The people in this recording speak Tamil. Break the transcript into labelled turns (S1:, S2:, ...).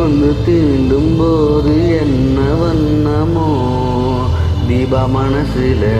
S1: വന്ന് പോറി എന്ന വന്നമോ ദീപ
S2: മനസ്സിലേ